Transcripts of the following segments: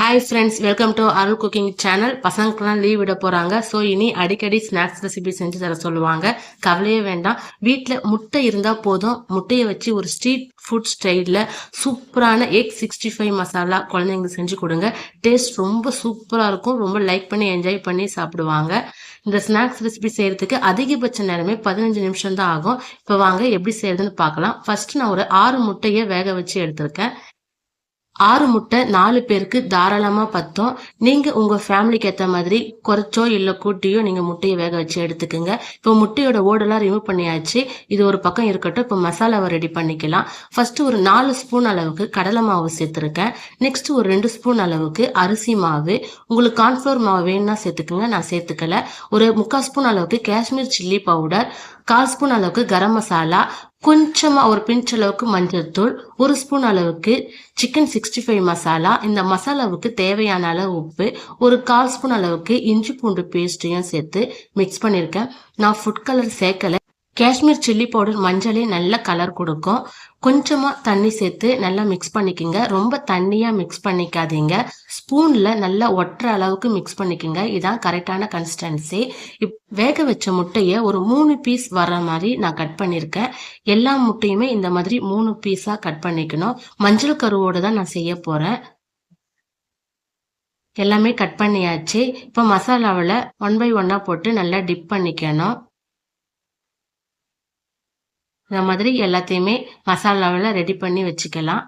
Hi friends welcome to Arul cooking channel பசங்களுக்குலாம் leave விட போகிறாங்க ஸோ இனி அடிக்கடி ஸ்நாக்ஸ் ரெசிபி செஞ்சு தர சொல்லுவாங்க. கவலையே வேண்டாம். வீட்டில் முட்டை இருந்தால் போதும். முட்டையை வச்சு ஒரு ஸ்ட்ரீட் ஃபுட் ஸ்டைலில் சூப்பரான எக் சிக்ஸ்டி ஃபைவ் மசாலா குழந்தைங்களுக்கு செஞ்சு கொடுங்க. டேஸ்ட் ரொம்ப சூப்பராக இருக்கும். ரொம்ப லைக் பண்ணி என்ஜாய் பண்ணி சாப்பிடுவாங்க. இந்த ஸ்நாக்ஸ் ரெசிபி செய்கிறதுக்கு அதிகபட்ச நேரமே பதினஞ்சு நிமிஷம் தான் ஆகும். இப்போ வாங்க எப்படி செய்யறதுன்னு பார்க்கலாம். ஃபஸ்ட்டு நான் ஒரு ஆறு முட்டையை வேக வச்சு எடுத்திருக்கேன். ஆறு முட்டை நாலு பேருக்கு தாராளமாக பத்தும். நீங்கள் உங்கள் ஃபேமிலிக்கு ஏற்ற மாதிரி குறைச்சோ இல்லை கூட்டியோ நீங்கள் முட்டையை வேக வச்சு எடுத்துக்கோங்க. இப்போ முட்டையோட ஓடெல்லாம் ரிமூவ் பண்ணியாச்சு. இது ஒரு பக்கம் இருக்கட்டும். இப்போ மசாலாவை ரெடி பண்ணிக்கலாம். ஃபஸ்ட்டு ஒரு நாலு ஸ்பூன் அளவுக்கு கடலை மாவு சேர்த்துருக்கேன். நெக்ஸ்ட் ஒரு ரெண்டு ஸ்பூன் அளவுக்கு அரிசி மாவு. உங்களுக்கு கார்ன்ஃப்ளவர் மாவு வேணும்னா சேர்த்துக்குங்க. நான் சேர்த்துக்கல. ஒரு முக்கால் ஸ்பூன் அளவுக்கு காஷ்மீர் சில்லி பவுடர் கால் ஸ்பூன் அளவுக்கு கரம் மசாலா கொஞ்சமாக ஒரு பிஞ்ச் அளவுக்கு மஞ்சள் தூள் ஒரு ஸ்பூன் அளவுக்கு சிக்கன் சிக்ஸ்டி ஃபைவ் மசாலா இந்த மசாலாவுக்கு தேவையான அளவு உப்பு ஒரு கால் ஸ்பூன் அளவுக்கு இஞ்சி பூண்டு பேஸ்ட்டையும் சேர்த்து மிக்ஸ் பண்ணியிருக்கேன் நான் ஃபுட் கலர் சேர்க்கலை. காஷ்மீர் சில்லி பவுடர் மஞ்சளே நல்ல கலர் கொடுக்கும். கொஞ்சமாக தண்ணி சேர்த்து நல்லா மிக்ஸ் பண்ணிக்கோங்க. ரொம்ப தண்ணியாக மிக்ஸ் பண்ணிக்காதீங்க. ஸ்பூனில் நல்லா ஒட்டுற அளவுக்கு மிக்ஸ் பண்ணிக்கோங்க. இதான் கரெக்டான கன்சிஸ்டன்சி இப் வேக வச்ச முட்டையை ஒரு மூணு பீஸ் வர்ற மாதிரி நான் கட் பண்ணியிருக்கேன் எல்லா முட்டையுமே இந்த மாதிரி மூணு பீஸாக கட் பண்ணிக்கணும். மஞ்சள் கருவோடு தான் நான் செய்ய போகிறேன் எல்லாமே கட் பண்ணியாச்சு. இப்போ மசாலாவில் ஒன் பை ஒன்னாக போட்டு நல்லா டிப் பண்ணிக்கணும். இந்த மாதிரி எல்லாத்தையுமே மசாலாவில் ரெடி பண்ணி வச்சுக்கலாம்.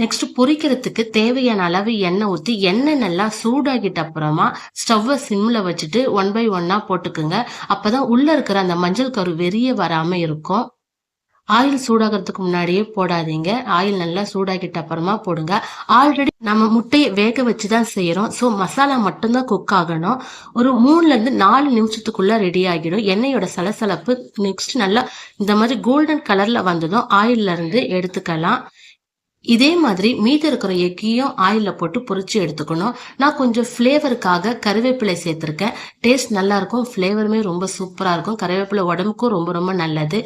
நெக்ஸ்ட் பொரிக்கிறதுக்கு தேவையான அளவு எண்ணெய் ஊற்றி எண்ணெய் நல்லா சூடாகிட்ட அப்புறமா ஸ்டவ்வை சிம்மில் வச்சுட்டு ஒன் பை ஒன்னாக போட்டுக்குங்க. அப்போ தான் உள்ளே இருக்கிற அந்த மஞ்சள் கரு வெறிய வராமல் இருக்கும். ஆயில் சூடாகிறதுக்கு முன்னாடியே போடாதீங்க. ஆயில் நல்லா சூடாகிட்ட அப்புறமா போடுங்க. ஆல்ரெடி நம்ம முட்டையை வேக வச்சு தான் செய்கிறோம் ஸோ மசாலா மட்டும்தான் குக் ஆகணும். ஒரு மூணுலேருந்து நாலு நிமிஷத்துக்குள்ளே ரெடி ஆகிடும். எண்ணெயோட சலசலப்பு நெக்ஸ்ட் நல்லா இந்த மாதிரி கோல்டன் கலரில் வந்ததும் ஆயிலிருந்து எடுத்துக்கலாம். இதே மாதிரி மீதி இருக்கிற எக்கியும் ஆயிலில் போட்டு பொறிச்சு எடுத்துக்கணும். நான் கொஞ்சம் ஃப்ளேவருக்காக கருவேப்பிலை சேர்த்துருக்கேன். டேஸ்ட் நல்லாயிருக்கும் ஃப்ளேவருமே ரொம்ப சூப்பராக இருக்கும். கருவேப்பிலை உடம்புக்கும் ரொம்ப ரொம்ப நல்லது.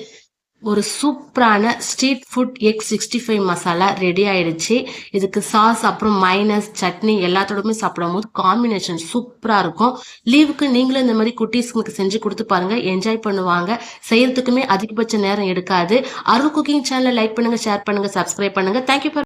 ஒரு சூப்பரான street food egg sixty five masala ready ஆயிடுச்சு. இதுக்கு சாஸ் அப்புறம் மைனஸ் சட்னி எல்லாத்தோடமே சாப்பிடும் போது காம்பினேஷன் சூப்பராக இருக்கும். லீவுக்கு நீங்களும் இந்த மாதிரி குட்டீஸ்களுக்கு செஞ்சு கொடுத்து பாருங்க. என்ஜாய் பண்ணுவாங்க. செய்யறதுக்குமே அதிகபட்ச நேரம் எடுக்காது. அருள் குக்கிங் சேனலை லைக் பண்ணுங்க ஷேர் பண்ணுங்க சப்ஸ்கிரைப் பண்ணுங்க. Thank you